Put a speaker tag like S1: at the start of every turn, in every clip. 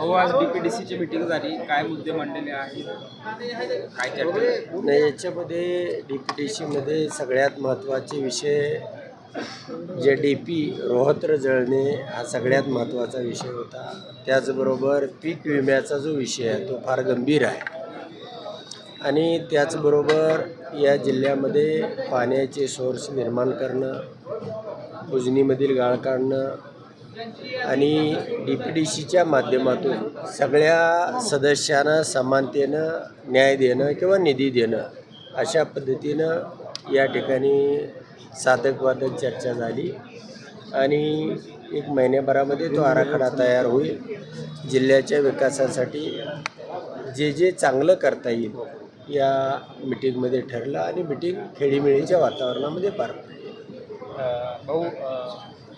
S1: डीपीडीसीची meeting झाली. काय मुद्दे मांडलेले आहेत? काय चर्चा झाली?
S2: नाही याच्यामध्ये डी पी डी सीमध्ये सगळ्यात महत्त्वाचे विषय जे डी पी रोहत्र जळणे हा सगळ्यात महत्त्वाचा विषय होता. त्याचबरोबर पीक विम्याचा जो विषय आहे तो फार गंभीर आहे. आणि त्याचबरोबर या जिल्ह्यामध्ये पाण्याचे सोर्स निर्माण करणं उजनीमधील गाळ काढणं आणि डी पी डी सीच्या माध्यमातून सगळ्या सदस्यांना समानतेनं न्याय देणं किंवा निधी देणं अशा पद्धतीनं या ठिकाणी साधकवादक चर्चा झाली. आणि एक महिन्याभरामध्ये तो आराखडा तयार होईल. जिल्ह्याच्या विकासासाठी जे जे चांगलं करता येईल या मिटिंगमध्ये ठरलं आणि मिटिंग खेळीमेळीच्या वातावरणामध्ये पार पडली.
S1: भाऊ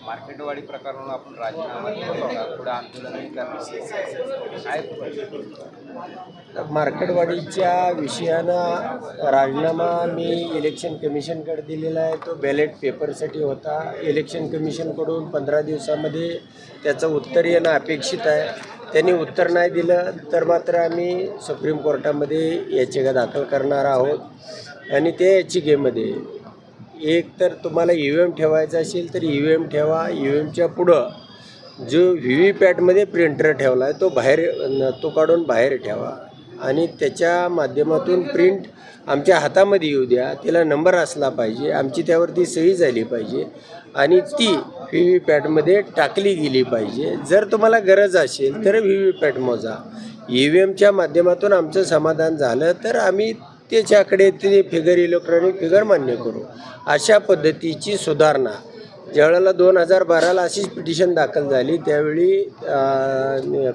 S1: मार्केटवाडी प्रकार म्हणून आपण राजीनामा दिला पुढे आंदोलनही करणार काय
S2: मार्केटवाडीच्या विषयानं राजीनामा मी इलेक्शन कमिशनकडे दिलेला आहे. तो बॅलेट पेपरसाठी होता. इलेक्शन कमिशनकडून पंधरा दिवसामध्ये त्याचं उत्तर येणं अपेक्षित आहे. त्यांनी उत्तर नाही दिलं तर मात्र आम्ही सुप्रीम कोर्टामध्ये याचिका दाखल करणार आहोत. आणि त्या याचिकेमध्ये एक तर तुम्हाला ई व्ही एम ठेवायचा असेल तर ई व्ही एम ठेवा. ई व्ही एमच्या पुढं जो व्ही व्ही पॅटमध्ये प्रिंटर ठेवला आहे तो बाहेर न- तो काढून बाहेर ठेवा. आणि त्याच्या माध्यमातून प्रिंट आमच्या हातामध्ये येऊ द्या. तिला नंबर असला पाहिजे. आमची त्यावरती सही झाली पाहिजे. आणि ती व्ही व्ही पॅटमध्ये टाकली गेली पाहिजे. जर तुम्हाला गरज असेल तर व्ही व्ही पॅट मोजा. ई व्ही एमच्या माध्यमातून आमचं समाधान झालं तर आम्ही त्याच्याकडे ते फिगर इलेक्ट्रॉनिक फिगर मान्य करू. अशा पद्धतीची सुधारणा. ज्यावेळेला दोन हजार बाराला अशीच पिटिशन दाखल झाली त्यावेळी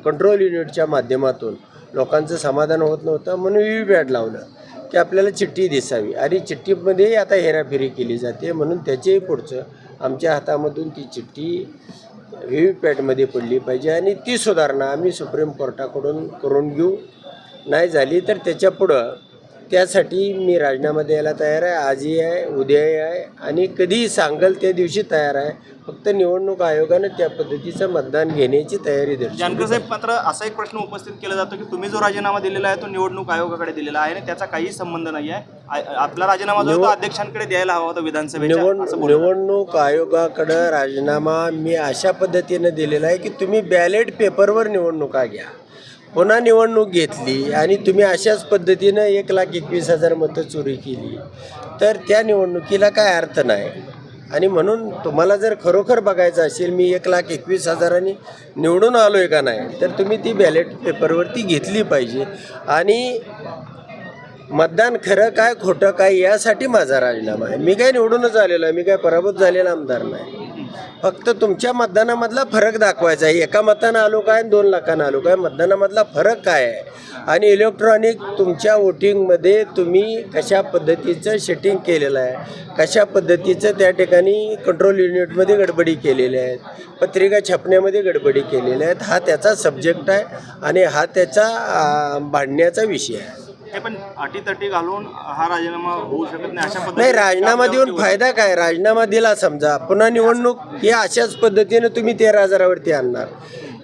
S2: कंट्रोल युनिटच्या माध्यमातून लोकांचं समाधान होत नव्हतं म्हणून व्ही पॅड लावलं. की आपल्याला चिठ्ठी दिसावी. आणि चिठ्ठीमध्येही आता हेराफेरी केली जाते म्हणून त्याच्याही पुढचं आमच्या हातामधून ती चिठ्ठी व्ही व्ही पॅटमध्ये पडली पाहिजे. आणि ती सुधारणा आम्ही सुप्रीम कोर्टाकडून करून घेऊ. नाही झाली तर त्याच्या पुढं त्यासाठी मी राजीनामा द्यायला तयार आहे. आजही आहे उद्याही आहे आणि कधीही सांगल त्या दिवशी तयार आहे. फक्त निवडणूक आयोगानं त्या पद्धतीचं मतदान घेण्याची तयारी दर्शवली
S3: जानकर साहेब मात्र असा एक प्रश्न उपस्थित केला जातो की तुम्ही जो राजीनामा दिलेला आहे तो निवडणूक आयोगाकडे दिलेला आहे आणि त्याचा काही संबंध नाही आहे. आ- आपला राजीनामा जो आहे तो अध्यक्षांकडे द्यायला हवा होता विधानसभेच्या
S2: निवड
S3: असं बोलतात.
S2: निवडणूक आयोगाकडं राजीनामा मी अशा पद्धतीनं दिलेला आहे की तुम्ही बॅलेट पेपरवर निवडणुका घ्या. पुन्हा निवडणूक घेतली आणि तुम्ही अशाच पद्धतीनं एक लाख एकवीस हजार मतं चोरी केली. तर त्या निवडणुकीला काय अर्थ नाही. आणि म्हणून तुम्हाला जर खरोखर बघायचं असेल मी एक लाख एकवीस हजारांनी निवडून आलो आहे का नाही तर तुम्ही ती बॅलेट पेपरवरती घेतली पाहिजे. आणि मतदान खरं काय खोटं काय यासाठी माझा राजीनामा आहे. मी काय निवडूनच आलेलो आहे मी काय पराभूत झालेला आमदार नाही. फक्त तुमच्या मतदानामधला फरक दाखवायचा आहे. एका मतानं आलो काय आणि दोन लाखानं आलो काय? मतदानामधला फरक काय आहे? आणि इलेक्ट्रॉनिक तुमच्या वोटिंगमध्ये तुम्ही कशा पद्धतीचं शेटिंग केलेलं आहे? कशा पद्धतीचं त्या ठिकाणी कंट्रोल युनिटमध्ये गडबडी केलेल्या आहेत? पत्रिका छापण्यामध्ये गडबडी केलेल्या आहेत? हा त्याचा सब्जेक्ट आहे आणि हा त्याचा भांडण्याचा विषय आहे.
S3: हे पण अटीतटी घालून हा राजीनामा होऊ शकत नाही अशा
S2: नाही राजीनामा देऊन. फायदा काय? राजीनामा दिला समजा. पुन्हा निवडणूक ही अशाच पद्धतीनं तुम्ही तेरा हजारावरती आणणार.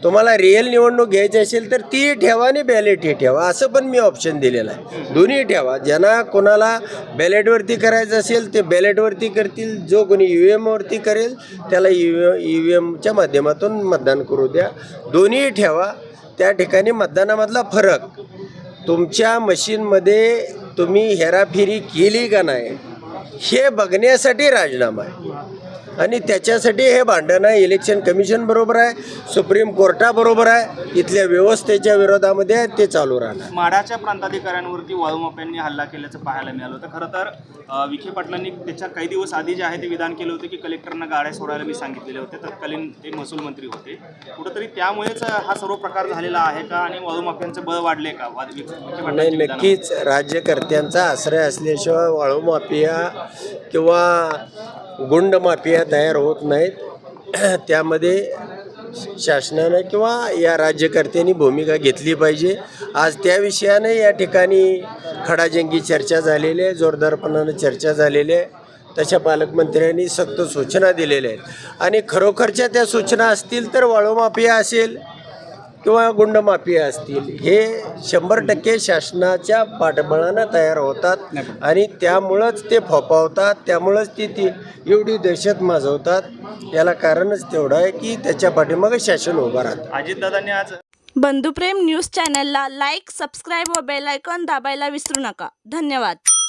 S2: तुम्हाला रिअल निवडणूक घ्यायची असेल तर ती ठेवा आणि बॅलेट ही ठेवा. असं पण मी ऑप्शन दिलेलं आहे. दोन्ही ठेवा. ज्यांना कोणाला बॅलेटवरती करायचं असेल ते बॅलेटवरती करतील. जो कोणी ई व्ही एमवरती करेल त्याला ई ई व्ही एमच्या माध्यमातून मतदान करू द्या. दोन्ही ठेवा. त्या ठिकाणी मतदानामधला फरक. तुमच्या मशीनमध्ये तुम्ही हेराफेरी केली का नाही हे बघण्यासाठी राजीनामा आहे. आणि त्याच्यासाठी हे भांडण आहे इलेक्शन कमिशन बरोबर आहे सुप्रीम कोर्टाबरोबर आहे इथल्या व्यवस्थेच्या विरोधामध्ये ते चालू राहणार.
S3: माढाच्या प्रांताधिकाऱ्यांवरती वाळूमाप्यांनी हल्ला केल्याचं पाहायला मिळालं होतं. खरं तर विखे पाटलांनी त्याच्या काही दिवस आधी जे आहे ते विधान केलं होतं की कलेक्टरना गाड्या सोडायला मी सांगितलेले होते तत्कालीन ते महसूल मंत्री होते. कुठंतरी त्यामुळेच हा सर्व प्रकार झालेला आहे का आणि वाळूमाफ्यांचं बळ वाढले का?
S2: नाही? नक्कीच राज्यकर्त्यांचा आश्रय असल्याशिवाय वाळू माफिया किंवा गुंड माफिया तयार होत नाहीत. त्यामध्ये शासनानं किंवा या राज्यकर्त्यांनी भूमिका घेतली पाहिजे. आज त्या विषयाने या ठिकाणी खडाजंगी चर्चा झालेली आहे जोरदारपणानं चर्चा झालेली आहे. तशा पालकमंत्र्यांनी सक्त सूचना दिलेल्या आहेत. आणि खरोखरच्या त्या सूचना असतील तर वाळूमाफिया असेल किंवा गुंडमाफिया असतील हे शंभर टक्के शासनाच्या पाठबळानं तयार होतात आणि त्यामुळंच ते फोपावतात त्यामुळंच ती ती एवढी दहशत माजवतात. याला कारणच तेवढं आहे की त्याच्या पाठीमागं शासन उभं राहतं.
S3: अजितदादांनी आज
S4: बंधुप्रेम न्यूज चॅनलला लाईक सबस्क्राईब व बेल आयकॉन दाबायला विसरू नका. धन्यवाद.